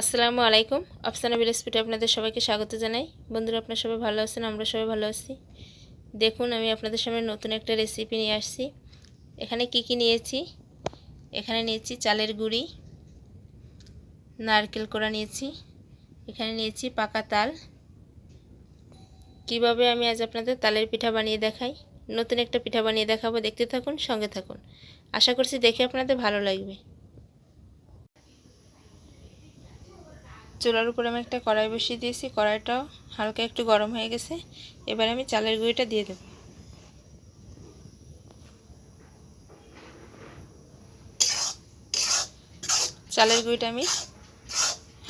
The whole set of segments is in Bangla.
আসসালামু আলাইকুম। আফসানা রেসিপিতে আপনাদের সবাইকে স্বাগত জানাই। বন্ধুরা, আপনার সবাই ভালো আছেন? আমরা সবাই ভালো আছি। দেখুন, আমি আপনাদের সামনে নতুন একটা রেসিপি নিয়ে আসছি। এখানে কি কি নিয়েছি? এখানে নিয়েছি চালের গুঁড়ি, নারকেল কোড়া নিয়েছি, এখানে নিয়েছি পাকা তাল। কীভাবে আমি আজ আপনাদের তালের পিঠা বানিয়ে দেখাই? নতুন একটা পিঠা বানিয়ে দেখাবো। দেখতে থাকুন, সঙ্গে থাকুন। আশা করছি দেখে আপনাদের ভালো লাগবে। চুলার উপরে আমি একটা কড়াই বসিয়ে দিয়েছি, কড়াইটাও হালকা একটু গরম হয়ে গেছে। এবার আমি চালের গুঁড়িটা দিয়ে দেব। চালের গুঁড়িটা আমি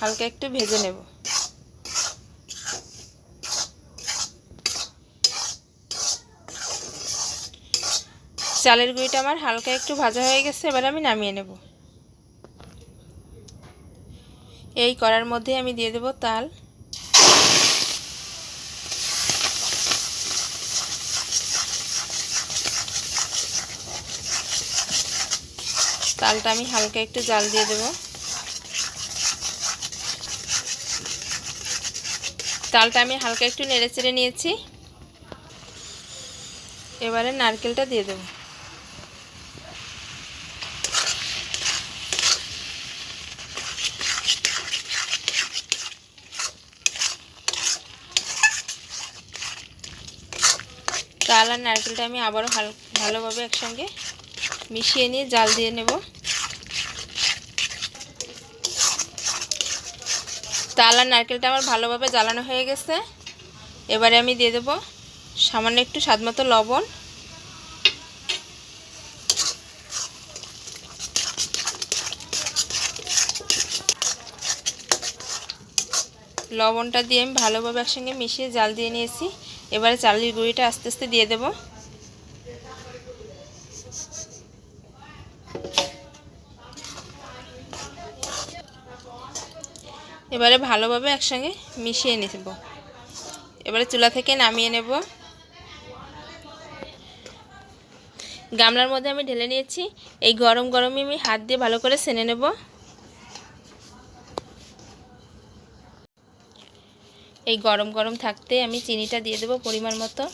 হালকা একটু ভেজে নেব। চালের গুঁড়িটা আমার হালকা একটু ভাজা হয়ে গেছে, এবার আমি নামিয়ে নেব। এই করার মধ্যে আমি দিয়ে দেব তাল। তালটা আমি হালকা একটু জাল দিয়ে দেব। তালটা আমি হালকা একটু নেড়ে চেড়ে নিয়েছি। এবারে নারকেলটা দিয়ে দেবো। তাল আর নারকেলটা আমি আবারও ভালো ভালোভাবে একসঙ্গে মিশিয়ে নিয়ে জাল দিয়ে নেব। তাল আর নারকেলটা আমার ভালোভাবে জ্বালানো হয়ে গেছে। এবারে আমি দিয়ে দেব সামান্য একটু স্বাদমতো লবণ। লবণটা দিয়ে আমি ভালোভাবে একসঙ্গে মিশিয়ে জাল দিয়ে নিয়েছি। এবারে চালের গুঁড়িটা আস্তে আস্তে দিয়ে দেব। এবারে ভালোভাবে একসঙ্গে মিশিয়ে নেব। এবারে চুলা থেকে নামিয়ে নেব। গামলার মধ্যে আমি ঢেলে নিয়েছি। এই গরম গরমে আমি হাত দিয়ে ভালো করে সেনে নেব। এই গরম গরম থাকতে আমি চিনিটা দিয়ে দেবো পরিমাণ মতো।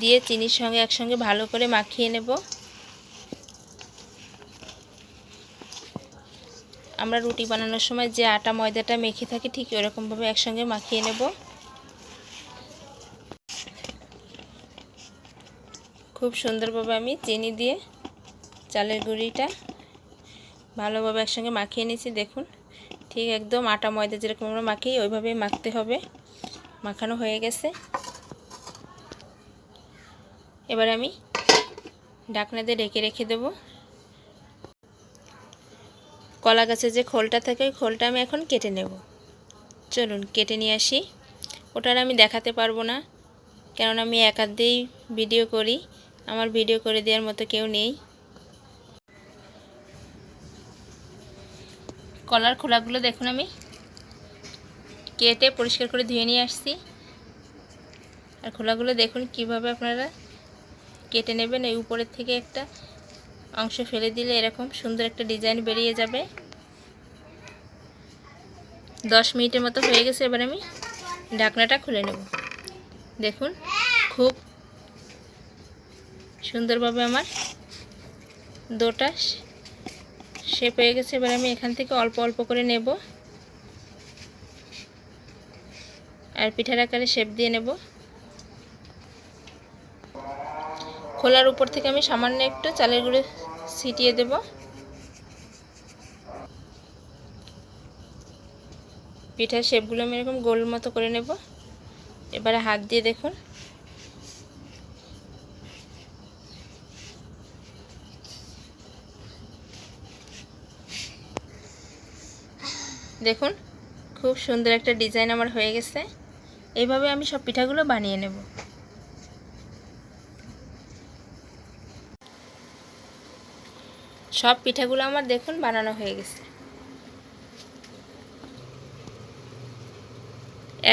দিয়ে চিনির সঙ্গে একসঙ্গে ভালো করে মাখিয়ে নেব। আমরা রুটি বানানোর সময় যে আটা ময়দাটা মেখে থাকি, ঠিক ওরকমভাবে একসঙ্গে মাখিয়ে নেব। খুব সুন্দরভাবে আমি চিনি দিয়ে চালের গুঁড়িটা ভালোভাবে একসঙ্গে মাখিয়ে নিয়েছি, দেখুন। ঠিক একদম আটা ময়দা যেরকম আমরা মাখি, ওইভাবেই মাখতে হবে। মাখানো হয়ে গেছে। এবার আমি দিয়ে ঢেকে রেখে দেব। কলা গাছের যে খোলটা থাকে, ওই খোলটা আমি এখন কেটে নেব। চলুন, কেটে নিয়ে আসি। ওটার আমি দেখাতে পারব না, কেননা আমি একার দিয়েই ভিডিও করি। আমার ভিডিও করে দেওয়ার মতো কেউ নেই। কলার খোলাগুলো দেখুন আমি। কেটে পরিষ্কার করে ধুয়ে নিয়ে আসছি। আর খোলাগুলো দেখুন কীভাবে আপনারা কেটে নেবেন। এই উপরের থেকে একটা অংশ ফেলে দিলে এরকম সুন্দর একটা ডিজাইন বেরিয়ে যাবে। দশ মিনিটের মতো হয়ে গেছে, এবার আমি ঢাকনাটা খুলে নেব। দেখুন, খুব সুন্দরভাবে আমার দোটা শেপ হয়ে গেছে, এবার আমি এখান থেকে অল্প অল্প করে নেব। আর পিঠার আকারে শেপ দিয়ে নেব। খোলার উপর থেকে আমি সামান্য একটু চালের গুঁড়ো ছিটিয়ে দেব। পিঠার শেপগুলো আমি এরকম গোল মতো করে নেব। এবারে হাত দিয়ে দেখুন। দেখুন, খুব সুন্দর একটা ডিজাইন আমার হয়ে গেছে। এইভাবে আমি সব পিঠাগুলো বানিয়ে নেব। সব পিঠাগুলো আমার দেখুন বানানো হয়ে গেছে।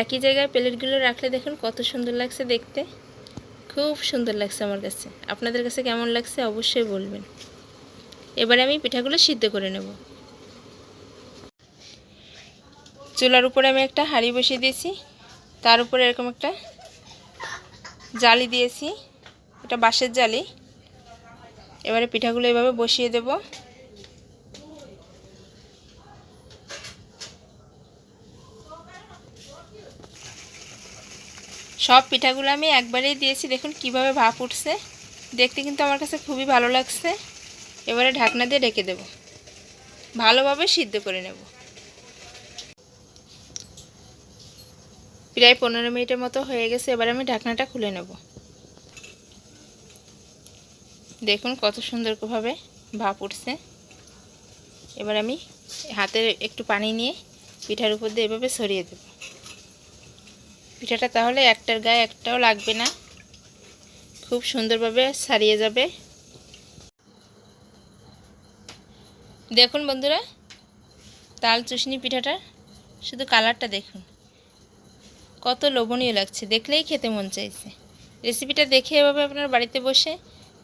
একই জায়গায় প্লেটগুলো রাখলে দেখুন কত সুন্দর লাগছে দেখতে। খুব সুন্দর লাগছে আমার কাছে। আপনাদের কাছে কেমন লাগছে অবশ্যই বলবেন। এবারে আমি পিঠাগুলো সিদ্ধ করে নেব। চুলার উপরে আমি একটা হাঁড়ি বসিয়ে দিয়েছি। তার উপরে এরকম একটা জালি দিয়েছি। এটা বাঁশের জালি। এবারে পিঠাগুলো এভাবে বসিয়ে দেব। সব পিঠাগুলো আমি একবারেই দিয়েছি। দেখুন কীভাবে ভাপ উঠছে। দেখতে কিন্তু আমার কাছে খুবই ভালো লাগছে। এবারে ঢাকনা দিয়ে ঢেকে দেব। ভালোভাবে সিদ্ধ করে নেব। প্রায় পনেরো মিনিটের মতো হয়ে গেছে, এবার আমি ঢাকনাটা খুলে নেব। দেখুন কত সুন্দরভাবে ভাপ উঠছে। এবার আমি হাতের একটু পানি নিয়ে পিঠার উপর দিয়ে এভাবে সরিয়ে দেব। পিঠাটা তাহলে একটার গায়ে একটাও লাগবে না। খুব সুন্দরভাবে সারিয়ে যাবে। দেখুন বন্ধুরা, তাল চুষনি পিঠাটা শুধু কালারটা দেখুন। কত লোভনীয় লাগছে, দেখলেই খেতে মন চাইছে। রেসিপিটা দেখে এভাবে আপনার বাড়িতে বসে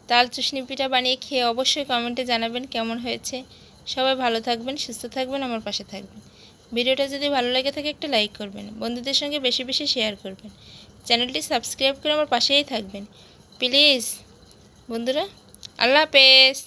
তাল চুষনি পিঠা বানিয়ে খেয়ে অবশ্যই কমেন্টে জানাবেন কেমন হয়েছে। সবাই ভালো থাকবেন, সুস্থ থাকবেন, আমার পাশে থাকবেন। ভিডিওটা যদি ভালো লাগে থাকে একটা লাইক করবেন, বন্ধুদের সঙ্গে বেশি বেশি শেয়ার করবেন। চ্যানেলটি সাবস্ক্রাইব করে আমার পাশেই থাকবেন। প্লিজ, বন্ধুরা, আল্লাহ হাফেজ।